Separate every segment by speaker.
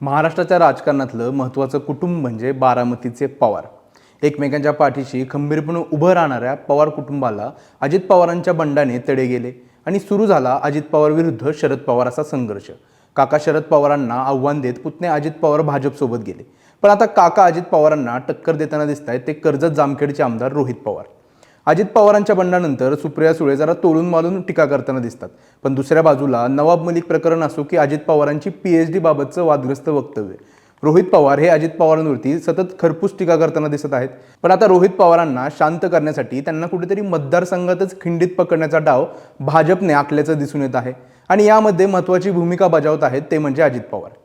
Speaker 1: महाराष्ट्राच्या राजकारणातलं महत्त्वाचं कुटुंब म्हणजे बारामतीचे पवार. एकमेकांच्या पाठीशी खंबीरपणे उभं राहणाऱ्या पवार कुटुंबाला अजित पवारांच्या बंडाने तडे गेले आणि सुरू झाला अजित पवार विरुद्ध शरद पवार असा संघर्ष. काका शरद पवारांना आव्हान देत पुतणे अजित पवार भाजपसोबत गेले. पण आता काका अजित पवारांना टक्कर देताना दिसत आहेत ते कर्जत जामखेडचे आमदार रोहित पवार. अजित पवारांच्या बंडानंतर सुप्रिया सुळे जरा तोलून मालून टीका करताना दिसतात. पण दुसऱ्या बाजूला नवाब मलिक प्रकरण असो की अजित पवारांची पीएचडी बाबतचं वादग्रस्त वक्तव्य. रोहित पवार हे अजित पवारांवरती सतत खरपूस टीका करताना दिसत आहेत. पण आता रोहित पवारांना शांत करण्यासाठी त्यांना कुठेतरी मतदारसंघातच खिंडीत पकडण्याचा डाव भाजपने आखल्याचं दिसून येत आहे. आणि यामध्ये महत्त्वाची भूमिका बजावत आहेत ते म्हणजे अजित पवार.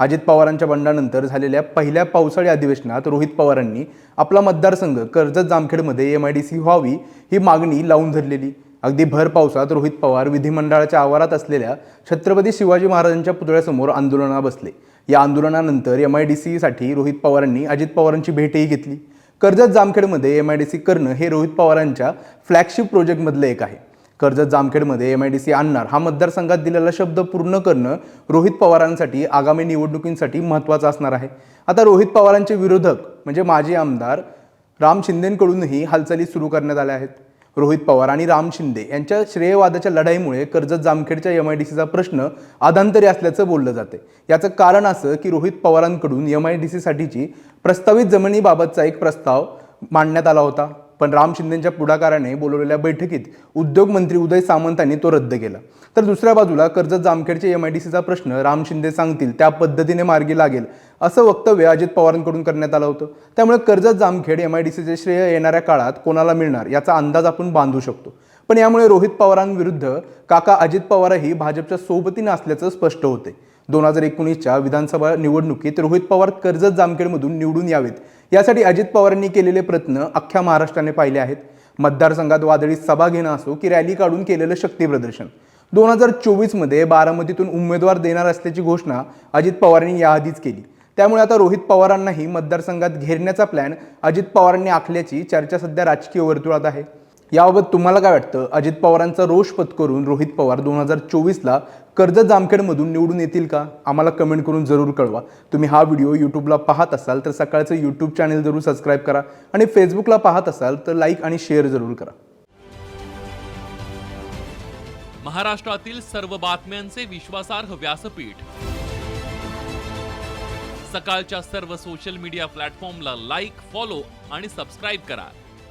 Speaker 1: अजित पवारांच्या बंडानंतर झालेल्या पहिल्या पावसाळी अधिवेशनात रोहित पवारांनी आपला मतदारसंघ कर्जत जामखेडमध्ये एम आय डी सी व्हावी ही मागणी लावून धरलेली. अगदी भर पावसात रोहित पवार विधिमंडळाच्या आवारात असलेल्या छत्रपती शिवाजी महाराजांच्या पुतळ्यासमोर आंदोलनाला बसले. या आंदोलनानंतर एम आय डी सीसाठी रोहित पवारांनी अजित पवारांची भेटही घेतली. कर्जत जामखेडमध्ये एम आय डी सी करणं हे रोहित पवारांच्या फ्लॅगशिप प्रोजेक्टमधलं एक आहे. कर्जत जामखेडमध्ये एम आय डी सी आणणार. हा मतदारसंघात दिलेला शब्द पूर्ण करणं रोहित पवारांसाठी आगामी निवडणुकींसाठी महत्त्वाचं असणार आहे. आता रोहित पवारांचे विरोधक म्हणजे माजी आमदार राम शिंदेंकडूनही हालचाली सुरू करण्यात आल्या आहेत. रोहित पवार आणि राम शिंदे यांच्या श्रेयवादाच्या लढाईमुळे कर्जत जामखेडच्या एम आय डी सीचा प्रश्न आधांतरी असल्याचं बोललं जाते याचं कारण असं की रोहित पवारांकडून एम आय डी सीसाठीची प्रस्तावित जमिनीबाबतचा एक प्रस्ताव मांडण्यात आला होता. पण राम शिंदेच्या पुढाकाराने बोलवलेल्या बैठकीत उद्योगमंत्री उदय सामंतांनी तो रद्द केला. तर दुसऱ्या बाजूला कर्जत जामखेडचे एम आय डी सीचा प्रश्न राम शिंदे सांगतील त्या पद्धतीने मार्गी लागेल असं वक्तव्य अजित पवारांकडून करण्यात आलं होतं. त्यामुळे Karjat Jamkhed M I D सीचे श्रेय येणाऱ्या काळात कोणाला मिळणार याचा अंदाज आपण बांधू शकतो. पण यामुळे रोहित पवारांविरुद्ध काका अजित पवारही भाजपच्या सोबतीनं असल्याचं स्पष्ट होते. दोन हजार एकोणीसच्या विधानसभा निवडणुकीत रोहित पवार कर्जत जामखेडमधून निवडून यावेत. यासाठी अजित पवारांनी केलेले प्रयत्न अख्ख्या महाराष्ट्राने पाहिले आहेत. मतदारसंघात वादळी सभा घेणं असो की रॅली काढून केलेलं शक्तीप्रदर्शन दोन हजार चोवीसमध्ये बारामतीतून उमेदवार देणार असल्याची घोषणा अजित पवारांनी याआधीच केली. त्यामुळे आता रोहित पवारांनाही मतदारसंघात घेरण्याचा प्लॅन अजित पवारांनी आखल्याची चर्चा सध्या राजकीय वर्तुळात आहे. याबाबत तुम्हाला काय वाटतं? अजित पवारांचा रोष पत्करून रोहित पवार दोन हजार चोवीसला कर्ज जामखेडमधून निवडून येतील का? आम्हाला कमेंट करून जरूर कळवा. तुम्ही हा व्हिडिओ यूट्यूबला पाहत असाल तर सकाळचं यूट्यूब चॅनल जरूर सबस्क्राईब करा आणि फेसबुकला पाहत असाल तर लाईक आणि शेअर जरूर करा.
Speaker 2: महाराष्ट्रातील सर्व बातम्यांचे विश्वासार्ह व्यासपीठ. सकाळच्या सर्व सोशल मीडिया प्लॅटफॉर्मला लाईक फॉलो आणि सबस्क्राईब करा.